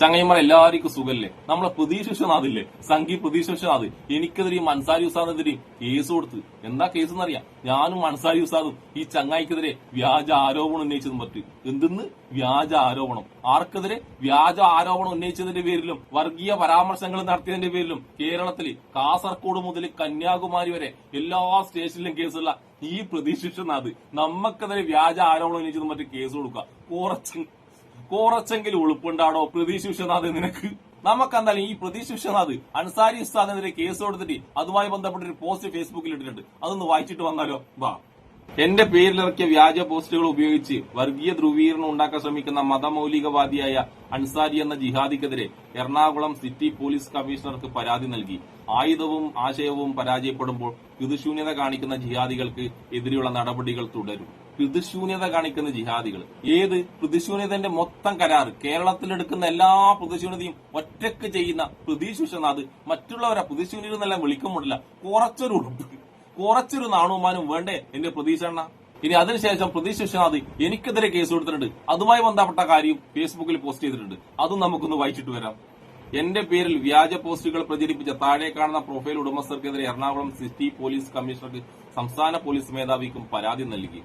ചങ്ങയമ്മ എല്ലാവർക്കും സുഖല്ലേ? നമ്മളെ പ്രതീക്ഷ വിശ്വനാഥില്ലേ സംഘി പ്രതീക്ഷ വിശ്വനാഥ് എനിക്കെതിരെയും മൻസാരി ഉസാദിനെതിരെയും കേസ് കൊടുത്ത്. എന്താ കേസ് എന്നറിയാം? ഞാനും മൻസാരി ഉസാദും ഈ ചങ്ങായിക്കെതിരെ വ്യാജ ആരോപണം ഉന്നയിച്ചതും പറ്റും. എന്തെന്ന്? വ്യാജ ആരോപണം. ആർക്കെതിരെ? വ്യാജ ആരോപണം ഉന്നയിച്ചതിന്റെ പേരിലും വർഗീയ പരാമർശങ്ങൾ നടത്തിയതിന്റെ പേരിലും കേരളത്തിൽ കാസർകോട് മുതൽ കന്യാകുമാരി വരെ എല്ലാ സ്റ്റേഷനിലും കേസുള്ള ഈ പ്രതീക്ഷ വിശ്വനാഥ് നമുക്കെതിരെ വ്യാജ ആരോപണം ഉന്നയിച്ചതും മറ്റും കേസ് കൊടുക്കുക. കുറച്ച് കുറച്ചെങ്കിലും ഉളുപ്പുണ്ടാടോ പ്രതീഷ് വിശ്വനാഥ് നിനക്ക്? നമുക്കെന്തായാലും ഈ പ്രതീഷ് വിശ്വനാഥ് അൻസാരി ഉസ്താദിനെതിരെ കേസ് കൊടുത്തിട്ട് അതുമായി ബന്ധപ്പെട്ട ഒരു പോസ്റ്റ് ഫേസ്ബുക്കിൽ ഇട്ടിട്ടുണ്ട്. അതൊന്ന് വായിച്ചിട്ട് വന്നാലോ? വാ എന്റെ പേരിലിറക്കിയ വ്യാജ പോസ്റ്റുകൾ ഉപയോഗിച്ച് വർഗീയ ധ്രുവീകരണം ഉണ്ടാക്കാൻ ശ്രമിക്കുന്ന മതമൌലികവാദിയായ അൻസാരി എന്ന ജിഹാദിക്കെതിരെ എറണാകുളം സിറ്റി പോലീസ് കമ്മീഷണർക്ക് പരാതി നൽകി. ആയുധവും ആശയവും പരാജയപ്പെടുമ്പോൾ കൃതിശൂന്യത കാണിക്കുന്ന ജിഹാദികൾക്ക് എതിരെയുള്ള നടപടികൾ തുടരും. പ്രതിശൂന്യത കാണിക്കുന്ന ജിഹാദികൾ. ഏത് പ്രതിശൂന്യതന്റെ മൊത്തം കരാറ് കേരളത്തിലെടുക്കുന്ന എല്ലാ പ്രതിശൂന്യതയും ഒറ്റയ്ക്ക് ചെയ്യുന്ന വിശ്വനാഥ് മറ്റുള്ളവരെ പ്രതിശൂന്യത എന്നെല്ലാം വിളിക്കുമ്പോഴില്ല കുറച്ചൊരു ഉടുപ്പ് കുറച്ചൊരു നാണുമാനും വേണ്ടേ? എന്റെ പ്രതീക്ഷ എണ്ണ ഇനി അതിനുശേഷം പ്രതീക്ഷ വിശ്വനാഥ് എനിക്കെതിരെ കേസ് കൊടുത്തിട്ടുണ്ട്. അതുമായി ബന്ധപ്പെട്ട കാര്യം ഫേസ്ബുക്കിൽ പോസ്റ്റ് ചെയ്തിട്ടുണ്ട്. അതും നമുക്കൊന്ന് വായിച്ചിട്ട് വരാം. എന്റെ പേരിൽ വ്യാജ പോസ്റ്റുകൾ പ്രചരിപ്പിച്ച താഴെ കാണുന്ന പ്രൊഫൈൽ ഉടമസ്ഥർക്കെതിരെ എറണാകുളം സിറ്റി പോലീസ് കമ്മീഷണർക്ക് സംസ്ഥാന പോലീസ് മേധാവിക്കും പരാതി നൽകി.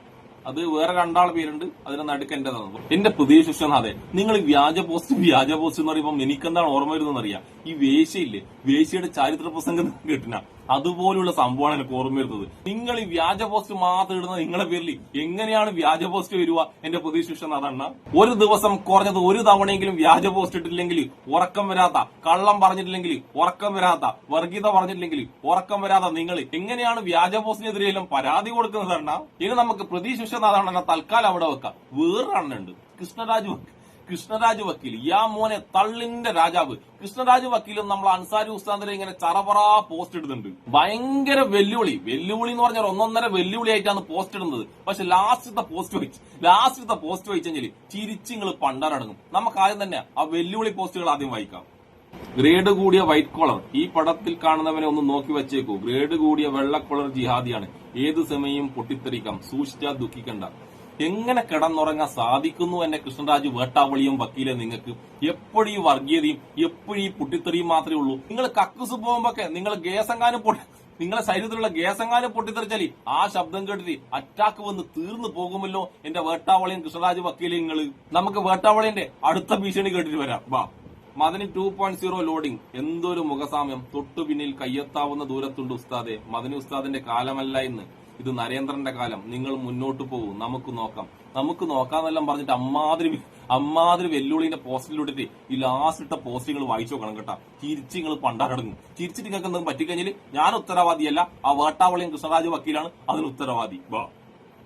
അത് വേറെ രണ്ടാൾ പേരുണ്ട്. അതിന് നടുക്ക് എന്റേതാണ്. എന്റെ പ്രതീക്ഷ വിശ്വനാഥെ നിങ്ങൾ വ്യാജ പോസ്റ്റ് വ്യാജ പോസ്റ്റ് എന്ന് പറയുമ്പോൾ എനിക്കെന്താണ് ഓർമ്മ വരുന്നതെന്ന് അറിയാം. ഈ വേശ്യയില്ലേ? വേശ്യയുടെ ചാരിത്ര പ്രസംഗം കേട്ടിന. അതുപോലുള്ള സംഭവമാണ് എനിക്ക് ഓർമ്മ വരുന്നത്. നിങ്ങൾ ഈ വ്യാജ പോസ്റ്റ് മാത്രം ഇടുന്നത് നിങ്ങളെ പേരിൽ. എങ്ങനെയാണ് വ്യാജ പോസ്റ്റ് വരിക? എന്റെ പ്രതീക്ഷ അതാണ് ഒരു ദിവസം കുറഞ്ഞത് ഒരു തവണയെങ്കിലും വ്യാജ പോസ്റ്റ് ഇട്ടില്ലെങ്കിൽ ഉറക്കം വരാത്ത കള്ളം പറഞ്ഞിട്ടില്ലെങ്കിൽ ഉറക്കം വരാത്ത വർഗീയത പറഞ്ഞിട്ടില്ലെങ്കിൽ ഉറക്കം വരാത്ത നിങ്ങൾ എങ്ങനെയാണ് വ്യാജ പോസ്റ്റിനെതിരെയെല്ലാം പരാതി കൊടുക്കുന്നത് അണ്ണ? ഇനി നമുക്ക് പ്രതീക്ഷ അതാണ് തൽക്കാലം അവിടെ വെക്കാം. വേറൊരെണ്ണുണ്ട് കൃഷ്ണരാജ്. വക്കീൽ കൃഷ്ണരാജ് വക്കീൽ യാ മോനെ തള്ളിന്റെ രാജാവ്. കൃഷ്ണരാജ് വക്കീലും നമ്മൾ അൻസാരി ഉസ്താദിനെ ഇങ്ങനെ ചറപറ പോസ്റ്റ് ഇടുന്നുണ്ട്. ഭയങ്കര വെല്ലുവിളി. വെല്ലുവിളി എന്ന് പറഞ്ഞാൽ ഒന്നൊന്നര വെല്ലുവിളി ആയിട്ടാണ് പോസ്റ്റ് ഇടുന്നത്. പക്ഷെ ലാസ്റ്റത്തെ പോസ്റ്റ് വെച്ച് ലാസ്റ്റത്തെ പോസ്റ്റ് വഹിച്ചെങ്കിൽ ചിരിച്ച് നിങ്ങൾ പണ്ടാരടങ്ങും. നമുക്ക് ആദ്യം തന്നെ ആ വെല്ലുവിളി പോസ്റ്റുകൾ ആദ്യം വായിക്കാം. ഗ്രേഡ് കൂടിയ വൈറ്റ് കോളർ ഈ പടത്തിൽ കാണുന്നവനെ ഒന്ന് നോക്കി വെച്ചേക്കൂ. ഗ്രേഡ് കൂടിയ വെള്ള കോളർ ജിഹാദിയാണ്. ഏത് സമയം പൊട്ടിത്തെറിക്കാം. സൂക്ഷിച്ചാൽ ദുഃഖിക്കണ്ട. എങ്ങനെ കിടന്നുറങ്ങാൻ സാധിക്കുന്നു എന്നെ കൃഷ്ണരാജ് വേട്ടാവളിയും വക്കീലെ നിങ്ങൾക്ക്? എപ്പോഴും ഈ വർഗീയതയും എപ്പോഴും ഈ പൊട്ടിത്തെറിയും മാത്രമേ ഉള്ളൂ. നിങ്ങൾ കക്കുസ് പോകുമ്പോക്കെ നിങ്ങൾ ഗ്യാസെങ്ങാനും പൊട്ടി നിങ്ങളെ ശരീരത്തിലുള്ള ഗ്യാസെങ്ങാനും പൊട്ടിത്തെറിച്ചാലി ആ ശബ്ദം കേട്ടിട്ട് അറ്റാക്ക് വന്ന് തീർന്നു പോകുമല്ലോ എന്റെ വേട്ടാവളിയും കൃഷ്ണരാജ് വക്കീലെ നിങ്ങൾ. നമുക്ക് വേട്ടാവളിന്റെ അടുത്ത ഭീഷണി കേട്ടിട്ട് വരാം. വാ. Madani two point zero loading എന്തൊരു മുഖസാമ്യം. തൊട്ടു പിന്നിൽ കയ്യെത്താവുന്ന ദൂരത്തുണ്ട് ഉസ്താദെ. മദനി ഉസ്താദിന്റെ കാലമല്ല ഇന്ന്. ഇത് നരേന്ദ്രന്റെ കാലം. നിങ്ങൾ മുന്നോട്ട് പോകും. നമുക്ക് നോക്കാം. നമുക്ക് നോക്കാന്നെല്ലാം പറഞ്ഞിട്ട് അമ്മാതിരി അമ്മാതിരി വെല്ലുവിളിന്റെ പോസ്റ്റിലൂടെ ഈ ലാസ്റ്റ് ഇട്ട പോസ്റ്റ് നിങ്ങൾ വായിച്ചു നോക്കണം കേട്ടോ. തിരിച്ച് നിങ്ങൾ പണ്ടാടങ്ങും തിരിച്ചിട്ട് നിങ്ങൾക്ക് എന്തെങ്കിലും പറ്റിക്കഴിഞ്ഞാൽ ഞാൻ ഉത്തരവാദിയല്ല. ആ വേട്ടാവളിയും കൃഷ്ണരാജ് വക്കീലാണ്. അതിന് ഉത്തരവാദി. വാ.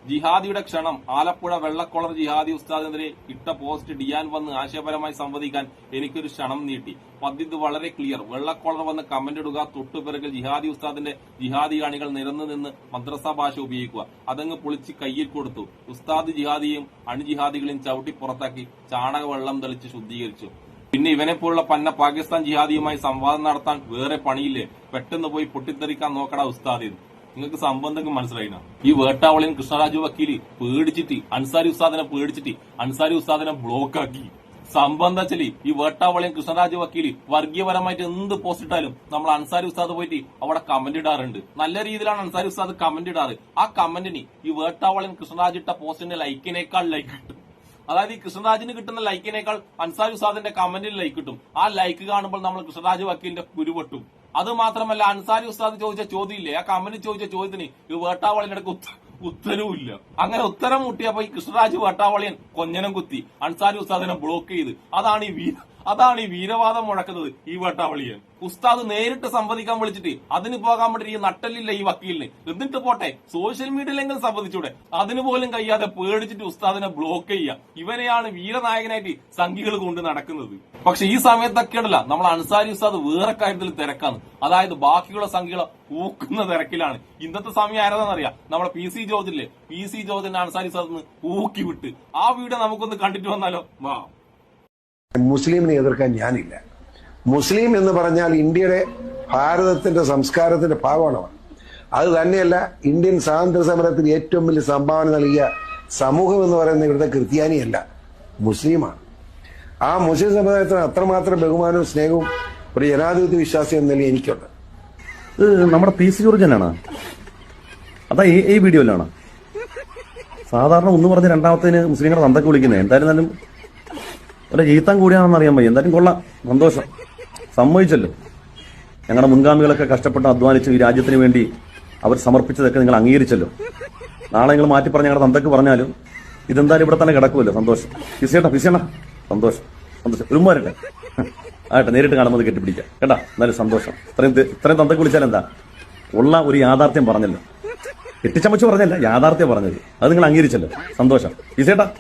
ജിഹാദിയുടെ ക്ഷണം ആലപ്പുഴ വെള്ളക്കോളർ ജിഹാദി ഉസ്താദിനെതിരെ ഇട്ട പോസ്റ്റ് ഡിയാൻ വന്ന് ആശയപരമായി സംവദിക്കാൻ എനിക്കൊരു ക്ഷണം നീട്ടി. പദ്ധതി വളരെ ക്ലിയർ വെള്ളക്കോളർ വന്ന് കമന്റ് ഇടുക തൊട്ടുപിറകിൽ ജിഹാദി ഉസ്താദിന്റെ ജിഹാദി കാണികൾ നിരന്നു നിന്ന് മദ്രസ ഭാഷ ഉപയോഗിക്കുക. അതങ്ങ് പൊളിച്ച് കയ്യിൽ കൊടുത്തു. ഉസ്താദ് ജിഹാദിയും അണുജിഹാദികളെയും ചവിട്ടി പുറത്താക്കി ചാണക വെള്ളം തെളിച്ച് ശുദ്ധീകരിച്ചു. പിന്നെ ഇവനെ പോലുള്ള പന്ന പാകിസ്ഥാൻ ജിഹാദിയുമായി സംവാദം നടത്താൻ വേറെ പണിയില്ലേ? പെട്ടെന്ന് പോയി പൊട്ടിത്തെറിക്കാൻ നോക്കടാ ഉസ്താദ് നിങ്ങൾക്ക് സംബന്ധം മനസ്സിലായി ഈ വേട്ടാവളിയും കൃഷ്ണരാജു വക്കീൽ പേടിച്ചിട്ട് അൻസാരി ഉസ്താദിനെ പേടിച്ചിട്ട് അൻസാരി ഉസ്താദിനെ ബ്ലോക്ക് ആക്കി. സംബന്ധം വെച്ചാൽ ഈ വേട്ടാവളിയും കൃഷ്ണരാജ് വക്കീൽ വർഗീയപരമായിട്ട് എന്ത് പോസ്റ്റ് ഇട്ടാലും നമ്മൾ അൻസാരി ഉസ്താദ് പോയിട്ട് അവിടെ കമന്റ് ഇടാറുണ്ട്. നല്ല രീതിയിലാണ് അൻസാരി ഉസ്താദ് കമന്റ് ഇടാറ്. ആ കമന്റിന് ഈ വേട്ടാവളിയും കൃഷ്ണരാജ് ഇട്ട പോസ്റ്റിന്റെ ലൈക്കിനേക്കാൾ ലൈക്ക് കിട്ടും. അതായത് ഈ കൃഷ്ണരാജിന് കിട്ടുന്ന ലൈക്കിനേക്കാൾ അൻസാരി ഉസ്താദിന്റെ കമന്റിന് ലൈക്ക് കിട്ടും. ആ ലൈക്ക് കാണുമ്പോൾ നമ്മൾ കൃഷ്ണരാജ് വക്കീലിന്റെ കുരുപൊട്ടും അത് മാത്രമല്ല അൻസാരി ഉസ്താദ് ചോദിച്ച ചോദ്യമില്ലേ? ആ കമ്പനി ചോദിച്ച ചോദ്യത്തിന് ഈ വേട്ടാവളിന്റെ ഇടയ്ക്ക് ഉത്ത- ഉത്തരവുമില്ല അങ്ങനെ ഉത്തരം മുട്ടിയപ്പോ ഈ കൃഷ്ണരാജ് വട്ടാവളിയൻ കൊഞ്ഞനം കുത്തി അൻസാരി ഉസ്താദിനെ ബ്ലോക്ക് ചെയ്ത്. അതാണ് ഈ വീര അതാണ് ഈ വീരവാദം മുഴക്കുന്നത് ഈ വട്ടാവളിയൻ. ഉസ്താദ് നേരിട്ട് സംവദിക്കാൻ വിളിച്ചിട്ട് അതിന് പോകാൻ വേണ്ടി ഈ നട്ടലില്ല ഈ വക്കീലിന്. എന്നിട്ട് പോട്ടെ സോഷ്യൽ മീഡിയയിലെങ്കിലും സംവദിച്ചൂടെ. അതിന് പോലും കഴിയാതെ പേടിച്ചിട്ട് ഉസ്താദിനെ ബ്ലോക്ക് ചെയ്യുക. ഇവനെയാണ് വീരനായകനായിട്ട് സംഘികൾ കൊണ്ട് നടക്കുന്നത്. പക്ഷെ ഈ സമയത്തൊക്കെയാണല്ല നമ്മൾ അൻസാരി ഉസ്താദ് വേറെ കാര്യത്തിൽ തിരക്കാണ്. അതായത് ബാക്കിയുള്ള സംഖ്യകളെ ഊക്കുന്ന തിരക്കിലാണ്. ഇന്നത്തെ സമയം ആരാന്നറിയാം നമ്മുടെ പി സി ജോർജില്ലേ? പി സി ജോർജിന്റെ അൻസാരി സാർ ഊക്കി വിട്ട്. ആ വീഡിയോ നമുക്കൊന്ന് കണ്ടിട്ട് വന്നാലോ? വാ. മുസ്ലിമിനെ എതിർക്കാൻ ഞാനില്ല. മുസ്ലിം എന്ന് പറഞ്ഞാൽ ഇന്ത്യയുടെ ഭാരതത്തിന്റെ സംസ്കാരത്തിന്റെ ഭാഗമാണ് അത് തന്നെയല്ല ഇന്ത്യൻ സ്വാതന്ത്ര്യ സമരത്തിന് ഏറ്റവും വലിയ സംഭാവന നൽകിയ സമൂഹം എന്ന് പറയുന്ന ഇവിടുത്തെ ക്രിസ്ത്യാനിയല്ല മുസ്ലിമാണ്. ആ മുസ്ലിം സമുദായത്തിന് അത്രമാത്രം ബഹുമാനവും സ്നേഹവും ഒരു ജനാധിപത്യ വിശ്വാസി എന്ന നിലയിൽ എനിക്കുണ്ട്. നമ്മുടെ പി സി ജോർജനാണ് അതാ ഈ ഈ വീഡിയോയിലാണ് സാധാരണ ഒന്ന് പറഞ്ഞ് രണ്ടാമത്തേന് മുസ്ലിങ്ങളെ തന്തക്ക് വിളിക്കുന്നത് എന്തായിരുന്നാലും ഒരു ജീത്തം കൂടിയാണെന്ന് അറിയാൻ വയ്യ. എന്തായാലും കൊള്ളാം. സന്തോഷം. സമ്മതിച്ചല്ലോ. ഞങ്ങളുടെ മുൻഗാമികളൊക്കെ കഷ്ടപ്പെട്ട് അധ്വാനിച്ച് ഈ രാജ്യത്തിന് വേണ്ടി അവർ സമർപ്പിച്ചതൊക്കെ നിങ്ങൾ അംഗീകരിച്ചല്ലോ. നാളെ നിങ്ങൾ മാറ്റി പറഞ്ഞ ഞങ്ങളുടെ തന്തക്ക് പറഞ്ഞാലും ഇതെന്തായാലും ഇവിടെ തന്നെ കിടക്കുമല്ലോ. സന്തോഷം. ഫിസിയേട്ടാ ഫിസിയണ്ണ സന്തോഷം. സന്തോഷം. ഒരുമാരട്ടെ ആട്ടെ നേരിട്ട് കാണുമ്പോൾ കെട്ടിപ്പിടിക്കാം. കേട്ടാ നല്ല സന്തോഷം. ഇത്രയും ഇത്രയും തന്തക്ക് വിളിച്ചാൽ എന്താ? ഉള്ള ഒരു യാഥാർത്ഥ്യം പറഞ്ഞല്ലോ. കെട്ടിച്ചമച്ച് പറഞ്ഞല്ല യാഥാർത്ഥ്യം പറഞ്ഞത്. അത് നിങ്ങൾ അംഗീകരിച്ചല്ലോ. സന്തോഷം. ഫിസിയേട്ടാ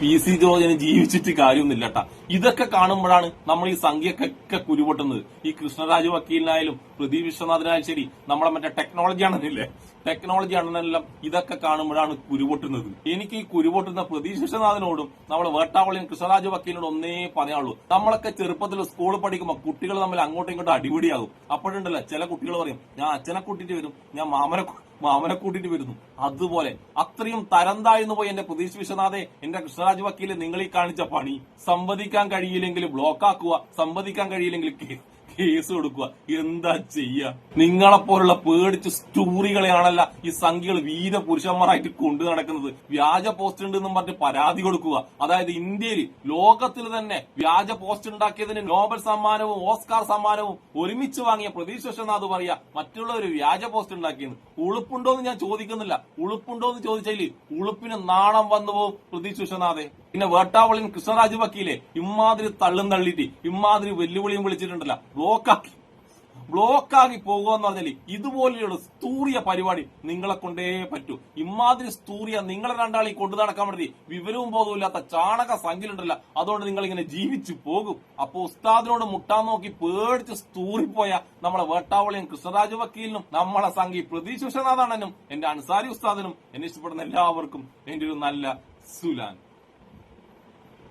പി സി ജോർജിന് ജീവിച്ചിട്ട് കാര്യമൊന്നുമില്ല കേട്ടാ. ഇതൊക്കെ കാണുമ്പോഴാണ് നമ്മൾ ഈ സംഖ്യക്കൊക്കെ കുരുപൊട്ടുന്നത്. ഈ കൃഷ്ണരാജ് വക്കീലിനായാലും പ്രദീപ് വിശ്വനാഥനായാലും ശരി നമ്മളെ മറ്റേ ടെക്നോളജി ആണെന്നില്ലേ? ടെക്നോളജി ആണെന്നെല്ലാം ഇതൊക്കെ കാണുമ്പോഴാണ് കുരുപൊട്ടുന്നത്. എനിക്ക് ഈ കുരുപൊട്ടുന്ന പ്രദീപ് വിശ്വനാഥനോടും നമ്മൾ വേട്ടാവളിയും കൃഷ്ണരാജ് വക്കീലിനോട് ഒന്നേ പറയാനുള്ളൂ. നമ്മളൊക്കെ ചെറുപ്പത്തിൽ സ്കൂളിൽ പഠിക്കുമ്പോൾ കുട്ടികൾ തമ്മിൽ അങ്ങോട്ടും ഇങ്ങോട്ടും അടിപിടിയാകും. അപ്പോഴുണ്ടല്ലോ ചില കുട്ടികൾ പറയും ഞാൻ അച്ഛനെ കൂട്ടിയിട്ട് വരും ഞാൻ മാമനെ മാമനെ കൂട്ടിട്ട് വരുന്നു. അതുപോലെ അത്രയും തരം താഴ്ന്നു പോയി എന്റെ പ്രതീക്ഷ വിശ്വനാഥെ എന്റെ കൃഷ്ണരാജ് വക്കീൽ നിങ്ങൾ ഈ കാണിച്ച പണി സംവദിക്കാൻ കഴിയില്ലെങ്കിൽ ബ്ലോക്ക് ആക്കുക സംവദിക്കാൻ കഴിയില്ലെങ്കിൽ കേ- കേസ് കൊടുക്കുക. എന്താ ചെയ്യ? നിങ്ങളെപ്പോലുള്ള പേടിച്ച് സ്റ്റോറികളെയാണല്ല ഈ സംഖ്യകൾ വീര പുരുഷന്മാരായിട്ട് കൊണ്ടു നടക്കുന്നത്. വ്യാജ പോസ്റ്റ് ഉണ്ടെന്നും പറഞ്ഞ് പരാതി കൊടുക്കുക. അതായത് ഇന്ത്യയിൽ ലോകത്തിൽ തന്നെ വ്യാജ പോസ്റ്റ് ഉണ്ടാക്കിയതിന് നോബൽ സമ്മാനവും ഓസ്കാർ സമ്മാനവും ഒരുമിച്ച് വാങ്ങിയ പ്രതീക്ഷ വിശ്വനാഥ് പറയാ മറ്റുള്ളവർ വ്യാജ പോസ്റ്റ് ഉണ്ടാക്കിയെന്ന്. ഉളുപ്പുണ്ടോ എന്ന് ഞാൻ ചോദിക്കുന്നില്ല. ഉളുപ്പുണ്ടോ എന്ന് ചോദിച്ചാൽ ഉളുപ്പിന് നാണം വന്നു പോകും പ്രതീക്ഷ വിശ്വനാഥെ. പിന്നെ വേട്ടാവളിൻ കൃഷ്ണരാജ് വക്കീലെ ഇമാതിരി തള്ളും തള്ളിയിട്ട് ഇമാതിരി വെല്ലുവിളിയും വിളിച്ചിട്ടുണ്ടല്ല. ബ്ലോക്കാക്കി. ബ്ലോക്കാക്കി പോകുക എന്ന് പറഞ്ഞാൽ ഇതുപോലെയുള്ള സ്തൂറിയ പരിപാടി നിങ്ങളെ കൊണ്ടേ പറ്റൂ. ഇമാതിരി സ്തൂറിയ നിങ്ങളെ രണ്ടാളി കൊണ്ടു നടക്കാൻ വേണ്ടി വിവരവും ബോധവുമില്ലാത്ത ചാണക സംഖ്യയിലുണ്ടല്ല. അതുകൊണ്ട് നിങ്ങൾ ഇങ്ങനെ ജീവിച്ചു പോകും. അപ്പൊ ഉസ്താദിനോട് മുട്ടാൻ നോക്കി പേടിച്ച് സ്തൂറിപ്പോയ നമ്മളെ വേട്ടാവളിയും കൃഷ്ണരാജ് വക്കീലിനും നമ്മളെ സംഘി പ്രതീക്ഷ വിശ്വനാഥാണനും എന്റെ അൻസാരി ഉസ്താദിനും എന്നെ ഇഷ്ടപ്പെടുന്ന എല്ലാവർക്കും എന്റെ ഒരു നല്ല സുലാൻ.